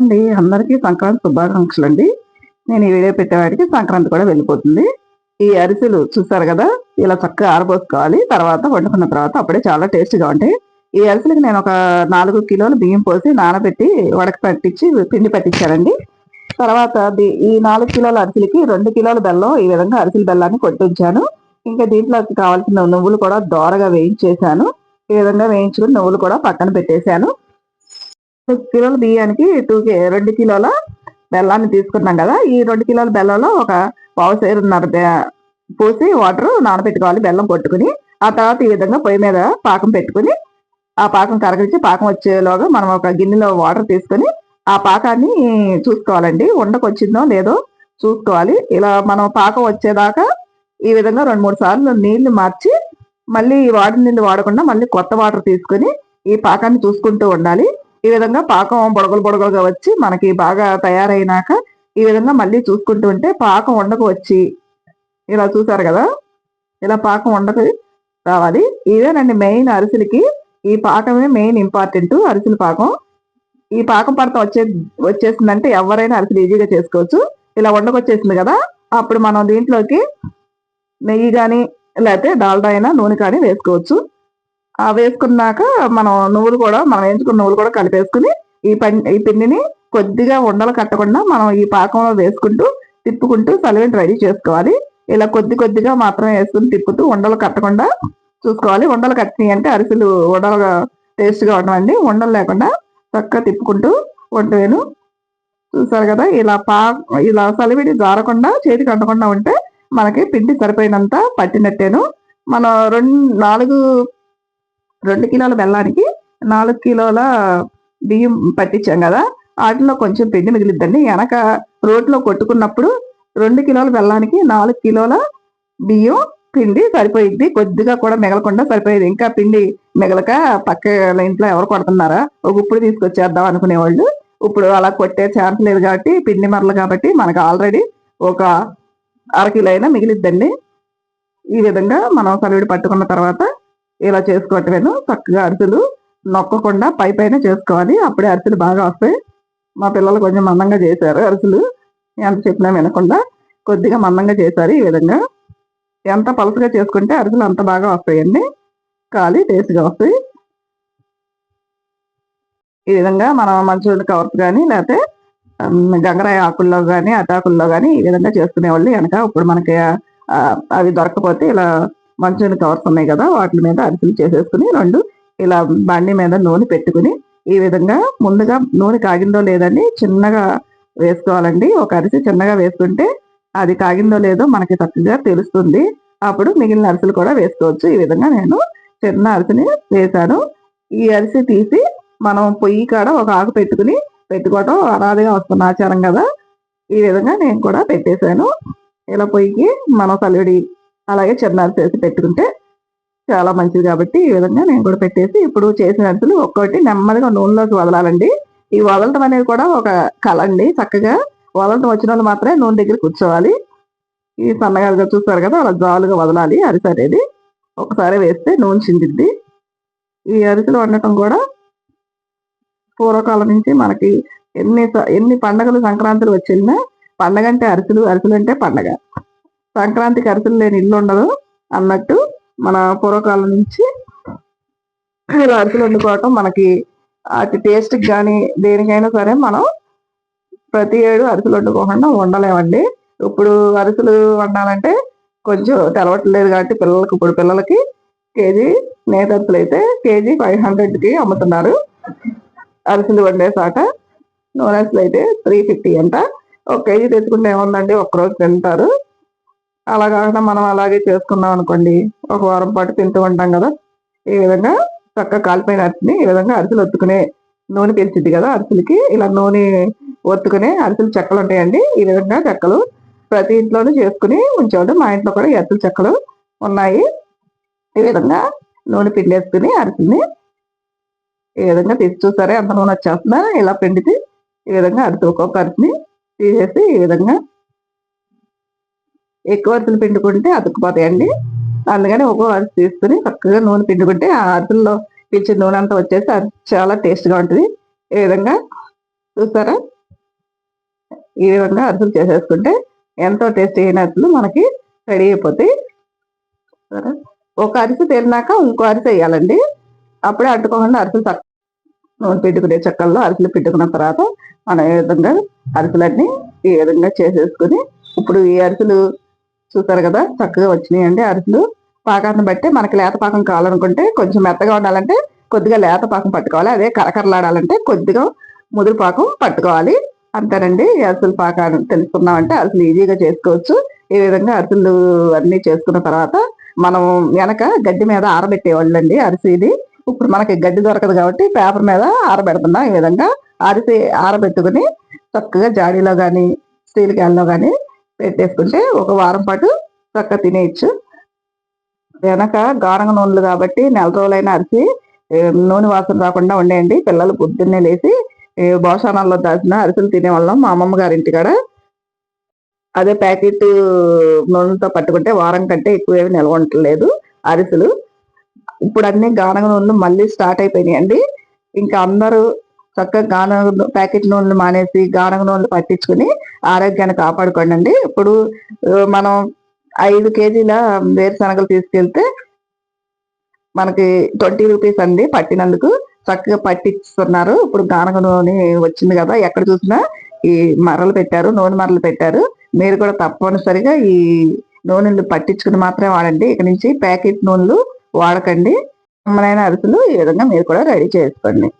అండి. అందరికీ సంక్రాంతి శుభాకాంక్షలు అండి నేను ఈ వీడియో పెట్టేవాడికి సంక్రాంతి కూడా వెళ్ళిపోతుంది. ఈ అరిసెలు చూసారు కదా? ఇలా చక్కగా ఆరబోసుకోవాలి. తర్వాత వండుకున్న తర్వాత అప్పుడే చాలా టేస్ట్గా ఉంటాయి. ఈ అరిసెలకి నేను ఒక నాలుగు కిలోలు బియ్యం పోసి నానబెట్టి వడక పట్టించి పిండి పట్టించానండి. తర్వాత ఈ నాలుగు కిలోల అరిసెలకి రెండు కిలోల బెల్లం ఈ విధంగా అరిసెల బెల్లాన్ని కొట్టించాను. ఇంకా దీంట్లోకి కావాల్సిన నువ్వులు కూడా దోరగా వేయించేశాను. ఈ విధంగా వేయించుకుని నువ్వులు కూడా పక్కన పెట్టేశాను. కిలోల బియ్యానికి టూ కే రెండు కిలోల బెల్లాన్ని తీసుకున్నాం కదా. ఈ రెండు కిలోల బెల్లంలో ఒక పావు సేరున్నర పోసి వాటర్ నానబెట్టుకోవాలి బెల్లం కొట్టుకుని. ఆ తర్వాత ఈ విధంగా పొయ్యి మీద పాకం పెట్టుకుని ఆ పాకం కరగించి పాకం వచ్చేలోగా మనం ఒక గిన్నెలో వాటర్ తీసుకొని ఆ పాకాన్ని చూసుకోవాలండి. ఉండకొచ్చిందో లేదో చూసుకోవాలి. ఇలా మనం పాకం వచ్చేదాకా ఈ విధంగా రెండు మూడు సార్లు నీళ్ళు మార్చి మళ్ళీ ఈ వాటర్ నీళ్ళు వాడకుండా మళ్ళీ కొత్త వాటర్ తీసుకొని ఈ పాకాన్ని చూసుకుంటూ ఉండాలి. ఈ విధంగా పాకం బొడగలు బొడగలుగా వచ్చి మనకి బాగా తయారైనాక ఈ విధంగా మళ్ళీ చూసుకుంటూ ఉంటే పాకం ఉండకు వచ్చి ఇలా చూసారు కదా? ఇలా పాకం ఉండకు రావాలి. ఇవేనండి మెయిన్ అరిసెలకి. ఈ పాకమే మెయిన్ ఇంపార్టెంట్ అరిసెల పాకం. ఈ పాకం పడత వచ్చే వచ్చేసిందంటే ఎవరైనా అరిసెలు ఈజీగా చేసుకోవచ్చు. ఇలా వండకొచ్చేసింది కదా? అప్పుడు మనం దీంట్లోకి నెయ్యి కానీ లేకపోతే డాల్డా అయినా నూనె కానీ వేసుకోవచ్చు. వేసుకున్నాక మనం నువ్వులు కూడా మనం వేయించుకున్న నువ్వులు కూడా కలిపేసుకుని ఈ పండి ఈ పిండిని కొద్దిగా ఉండలు కట్టకుండా మనం ఈ పాకంలో వేసుకుంటూ తిప్పుకుంటూ సలివిని రెడీ చేసుకోవాలి. ఇలా కొద్ది కొద్దిగా మాత్రమే వేసుకుని తిప్పుతూ ఉండలు కట్టకుండా చూసుకోవాలి. ఉండలు కట్టినాయి అంటే అరిసెలు ఉండలుగా టేస్ట్గా ఉండవండి ఉండలు లేకుండా చక్కగా తిప్పుకుంటూ వంటవేను. చూసారు కదా ఇలా పా ఇలా సలివిడి జారకుండా చేతికి అంటకుండా ఉంటే మనకి పిండి సరిపోయినంత పట్టినట్టేను. మనం రెండు నాలుగు రెండు కిలోల బెల్లానికి నాలుగు కిలోల బియ్యం పట్టించాం కదా. వాటిలో కొంచెం పిండి మిగిలిద్దండి. వెనక రోట్లో కొట్టుకున్నప్పుడు రెండు కిలోల బెల్లానికి నాలుగు కిలోల బియ్యం పిండి సరిపోయింది కొద్దిగా కూడా మిగలకుండా సరిపోయేది. ఇంకా పిండి మిగలక పక్క ఇంట్లో ఎవరు కొడుతున్నారా? ఒక ఇప్పుడు తీసుకొచ్చేద్దాం అనుకునేవాళ్ళు. ఇప్పుడు అలా కొట్టే ఛాన్స్ లేదు కాబట్టి పిండి మరలు కాబట్టి మనకు ఆల్రెడీ ఒక అరకిలో అయినా మిగిలిద్దండి. ఈ విధంగా మనం సలివిడి పట్టుకున్న తర్వాత ఇలా చేసుకోవటమేను. చక్కగా అరిసెలు నొక్కకుండా పై పైన చేసుకోవాలి. అప్పుడే అరిసెలు బాగా వస్తాయి. మా పిల్లలు కొంచెం మందంగా చేశారు అరిసెలు. ఎంత చెప్పినా వినకుండా కొద్దిగా మందంగా చేశారు ఈ విధంగా. ఎంత పలుసుగా చేసుకుంటే అరిసెలు అంత బాగా వస్తాయండి. ఖాళీ టేస్ట్గా వస్తాయి. ఈ విధంగా మనం మంచి కవర్స్ కానీ లేకపోతే గంగరాయ ఆకుల్లో కానీ అటాకుల్లో కానీ ఈ విధంగా చేసుకునే వాళ్ళు వెనక ఇప్పుడు మనకి అవి దొరకపోతే ఇలా మంచుని కవర్స్ ఉన్నాయి కదా వాటి మీద అరిసెలు చేసేసుకుని రెండు ఇలా బండి మీద నూనె పెట్టుకుని ఈ విధంగా ముందుగా నూనె కాగిందో లేదని చిన్నగా వేసుకోవాలండి. ఒక అరిసె చిన్నగా వేసుకుంటే అది కాగిందో లేదో మనకి చక్కగా తెలుస్తుంది. అప్పుడు మిగిలిన అరిసెలు కూడా వేసుకోవచ్చు. ఈ విధంగా నేను చిన్న అరిసెని వేశాను. ఈ అరిసె తీసి మనం పొయ్యి కాడ ఒక ఆకు పెట్టుకుని పెట్టుకోవటం అనాదిగా వస్తున్న ఆచారం కదా. ఈ విధంగా నేను కూడా పెట్టేశాను. ఇలా పొయ్యికి మనం సలివిడి అలాగే చిన్న చేసి పెట్టుకుంటే చాలా మంచిది కాబట్టి ఈ విధంగా నేను కూడా పెట్టేసి ఇప్పుడు చేసిన అరిసెలు ఒక్కొక్కటి నెమ్మదిగా నూనెలోకి వదలాలండి. ఈ వదలటం అనేది కూడా ఒక కళ అండి. చక్కగా వదలటం వచ్చిన వాళ్ళు మాత్రమే నూనె దగ్గర కూర్చోవాలి. ఈ సన్నగా చూస్తారు కదా అలా జాలుగా వదలాలి అరిసె అనేది. ఒకసారి వేస్తే నూనె చిందిద్ది. ఈ అరిసెలు వండటం కూడా పూర్వకాలం నుంచి మనకి ఎన్ని ఎన్ని పండగలు సంక్రాంతులు వచ్చినా పండగ అంటే అరిసెలు అరిసెలు అంటే పండగ. సంక్రాంతికి అరిసెలు లేని ఇల్లు ఉండదు అన్నట్టు మన పూర్వకాలం నుంచి ఇలా అరిసెలు వండుకోవటం మనకి అటు టేస్ట్కి కానీ దేనికైనా సరే మనం ప్రతి ఏడు అరిసెలు వండుకోకుండా ఉండలేమండి ఇప్పుడు అరిసెలు వండాలంటే కొంచెం తెలవట్లేదు కాబట్టి పిల్లలకి ఇప్పుడు పిల్లలకి కేజీ నేతరుసలు అయితే కేజీ ఫైవ్ హండ్రెడ్కి అమ్ముతున్నారు. అరిసెలు వండేసాక నూనెసలు అయితే త్రీ ఫిఫ్టీ అంట. ఒక కేజీ తెచ్చుకుంటే ఏముందండి? ఒక్కరోజు రోజు తింటారు. అలా కాకుండా మనం అలాగే చేసుకున్నాం అనుకోండి ఒక వారం పాటు తింటూ ఉంటాం కదా ఈ విధంగా చక్కగా కాలిపోయిన అరిసిని ఈ విధంగా అరిసెలు ఒత్తుకునే నూనె పెంచుద్ది కదా అరిసెలకి. ఇలా నూనె ఒత్తుకునే అరిసెలు చెక్కలు ఉంటాయండి. ఈ విధంగా చెక్కలు ప్రతి ఇంట్లోనూ చేసుకుని ఉంచేవాడు మా ఇంట్లో కూడా ఎత్తుల చెక్కలు ఉన్నాయి. ఈ విధంగా నూనె పిండేసుకుని అరిసెల్ని ఈ విధంగా తీసి చూసారే అంత నూనె వచ్చేస్తుందా? ఇలా పిండితే ఈ విధంగా అరిసి ఒక్కొక్క అరిసిని తీసేసి ఈ విధంగా ఎక్కువ అరిసెలు పిండుకుంటే అతుక్కుపోతాయండి. అందుకని ఒక్కో అరుసు తీసుకుని చక్కగా నూనె పిండుకుంటే ఆ అరుసుల్లో పిలిచిన నూనె అంతా వచ్చేసి అది చాలా టేస్ట్గా ఉంటుంది. ఈ విధంగా చూస్తారా? ఈ విధంగా అరుసులు చేసేసుకుంటే ఎంతో టేస్టీ అయిన అరుసులు మనకి రెడీ అయిపోతాయి. ఒక అరిసె తేలినాక ఇంకో అరిసె వేయాలండి. అప్పుడే అడ్డుకోకుండా అరిసెలు చక్క నూనె పెట్టుకునే చెక్కల్లో అరిసెలు పెట్టుకున్న తర్వాత మనం ఈ విధంగా అరిసెలన్నీ ఈ విధంగా చేసేసుకుని ఇప్పుడు ఈ అరిసెలు చూసారు కదా? చక్కగా వచ్చినాయండి అరిసెలు పాకాన్ని బట్టి మనకి లేత పాకం కావాలనుకుంటే కొంచెం మెత్తగా ఉండాలంటే కొద్దిగా లేత పాకం పట్టుకోవాలి. అదే కరకరలాడాలంటే కొద్దిగా ముదురు పాకం పట్టుకోవాలి. అంతేనండి. అరిసెలు పాకాన్ని తెలుసుకున్నామంటే అరిసెలు ఈజీగా చేసుకోవచ్చు. ఈ విధంగా అరిసెలు అన్నీ చేసుకున్న తర్వాత మనం వెనక గడ్డి మీద ఆరబెట్టేవాళ్ళండి అరిసి ఇది ఇప్పుడు మనకి గడ్డి దొరకదు కాబట్టి పేపర్ మీద ఆరబెడుతున్నాం ఈ విధంగా. అరిసి ఆరబెట్టుకుని చక్కగా జాడీలో కానీ స్టీల్ క్యాన్లో కానీ పెట్టేసుకుంటే ఒక వారం పాటు చక్కగా తినేయచ్చు. వెనక గారంగ నూనెలు కాబట్టి నెల రోజులైన అరిసి నూనె వాసన రాకుండా ఉండేయండి. పిల్లలు పొద్దున్నే లేచి భోషణాల్లో దాచిన అరిసెలు తినేవాళ్ళం మా అమ్మమ్మ గారి ఇంటికాడ అదే ప్యాకెట్ నూనెలతో పట్టుకుంటే వారం కంటే ఎక్కువ ఏమి నిల్వ ఉండలేదు అరిసెలు. ఇప్పుడు అన్ని గానగ నూనెలు మళ్ళీ స్టార్ట్ అయిపోయినాయండి. ఇంకా అందరూ చక్కగా గానగ ప్యాకెట్ నూనెలు మానేసి గానగ నూనెలు పట్టించుకుని ఆరోగ్యాన్ని కాపాడుకోండి ఇప్పుడు మనం ఐదు కేజీల వేరుశనగలు తీసుకెళ్తే మనకి ట్వంటీ రూపీస్ అండి పట్టినందుకు. చక్కగా పట్టిస్తున్నారు. ఇప్పుడు గానగ నూనె వచ్చింది కదా ఎక్కడ చూసినా ఈ మరలు పెట్టారు నూనె మరలు పెట్టారు. మీరు కూడా తప్పనిసరిగా ఈ నూనెలు పట్టించుకుని మాత్రమే వాడండి. ఇక నుంచి ప్యాకెట్ నూనెలు వాడకండి. అమ్మనైన అరుసులు ఈ విధంగా మీరు కూడా రెడీ చేసుకోండి.